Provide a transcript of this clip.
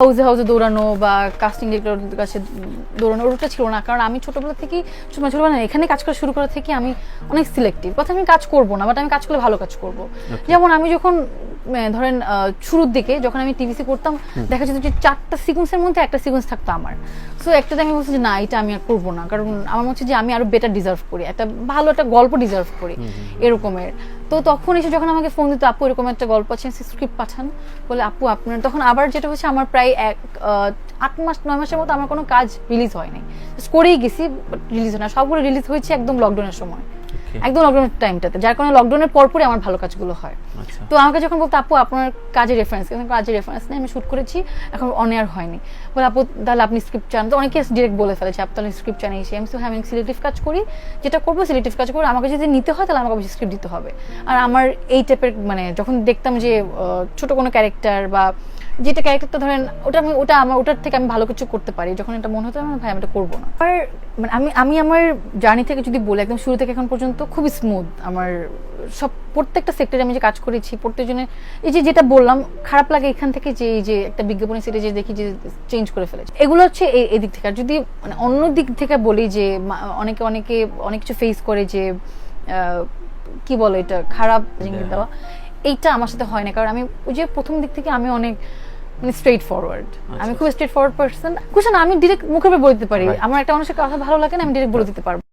হাউসে হাউসে দৌড়ানো বা কাস্টিং ডিরেক্টরদের কাছে দৌড়ানো ওটা ছিল না। কারণ আমি ছোটবেলা থেকেই ছোটবেলা না, এখানে কাজ করা শুরু করা থেকে আমি অনেক সিলেক্টিভ কথা আমি কাজ করব না বাট আমি কাজ করলে ভালো কাজ করব। যেমন আমি যখন ধরেন শুরুর দিকে যখন আমি টিভিসি করতাম দেখা যেত যে চারটা সিকোয়েন্সের মধ্যে একটা সিকোয়েন্স থাকতো আমার। সো একটাতে আমি বলছি যে না এটা আমি আর করব না। কারণ আমার মনে হচ্ছে যে আমি আরও বেটার ডিজার্ভ করি। একটা ভালো একটা গল্প ডিজার্ভ করি। এরকমের। তো তখন এসে যখন আমাকে ফোন দিত, আপু, এরকম একটা গল্প আছে স্ক্রিপ্ট পাঠান। বলে, আপু, আপনার তখন আবার যেটা হচ্ছে আমার প্রায় এক আট মাস, নয় মাসের মতো আমার কোনো কাজ রিলিজ হয়নি করেই গেছি রিলিজ হয় না। সবগুলো রিলিজ হয়েছে একদম লকডাউনের সময়. একদম লকডাউনের টাইমটাতে যার কারণে লকডাউনের পরপরই আমার ভালো কাজগুলো হয়। আচ্ছা। তো আমাকে যখন বলতো আপু আপনার কাজের রেফারেন্স কাজের রেফারেন্স নেই আমি শুট করেছি এখন অন এয়ার হয়নি। বলে আপু তাহলে আপনি স্ক্রিপ্ট চান। তো অনেকে ডিরেক্ট বলে ফেলেছে আপনি তাহলে স্ক্রিপ্ট চান এসে আমি তো হ্যাঁ আমি সিলেক্টিভ কাজ করি যেটা করব সিলেক্টিভ কাজ করে আমাকে যদি নিতে হয় তাহলে আমাকে অবশ্যই স্ক্রিপ্ট দিতে হবে। আর আমার এই টাইপের মানে যখন দেখতাম যে ছোট কোনো ক্যারেক্টার বা যেটা ক্যারেক্টারটা ধরেন ওটা আমি ওটা আমার ওটার থেকে আমি ভালো কিছু করতে পারি। যখন এটা মনে হতো আমি ভাই আমি এটা করব না। আর মানে আমি আমি আমার জার্নি থেকে যদি বলি একদম শুরু থেকে এখন পর্যন্ত খুবই স্মুথ আমার সব প্রত্যেকটা সেক্টরে আমি যে কাজ করেছি প্রত্যেকজনের এই যে যেটা বললাম খারাপ লাগে এখান থেকে যে এই যে একটা বিজ্ঞাপনের সেটে যে দেখি যে চেঞ্জ করে ফেলেছে। এগুলো হচ্ছে এই এদিক থেকে। আর যদি মানে অন্য দিক থেকে বলি যে অনেকে অনেকে অনেক কিছু ফেস করে যে কি বলে এটা? খারাপ ইঙ্গিত দেওয়া। এইটা আমার সাথে হয় না। কারণ আমি ওই যে প্রথম দিক থেকে আমি অনেক মানে স্ট্রেট ফরওয়ার্ড আমি খুব স্ট্রেট ফরওয়ার্ড পার্সন কুশন আমি ডিরেক্ট মুখে বলে দিতে পারি। আমার একটা মানুষের কথা ভালো লাগে না আমি ডিরেক্ট বলে দিতে পারব।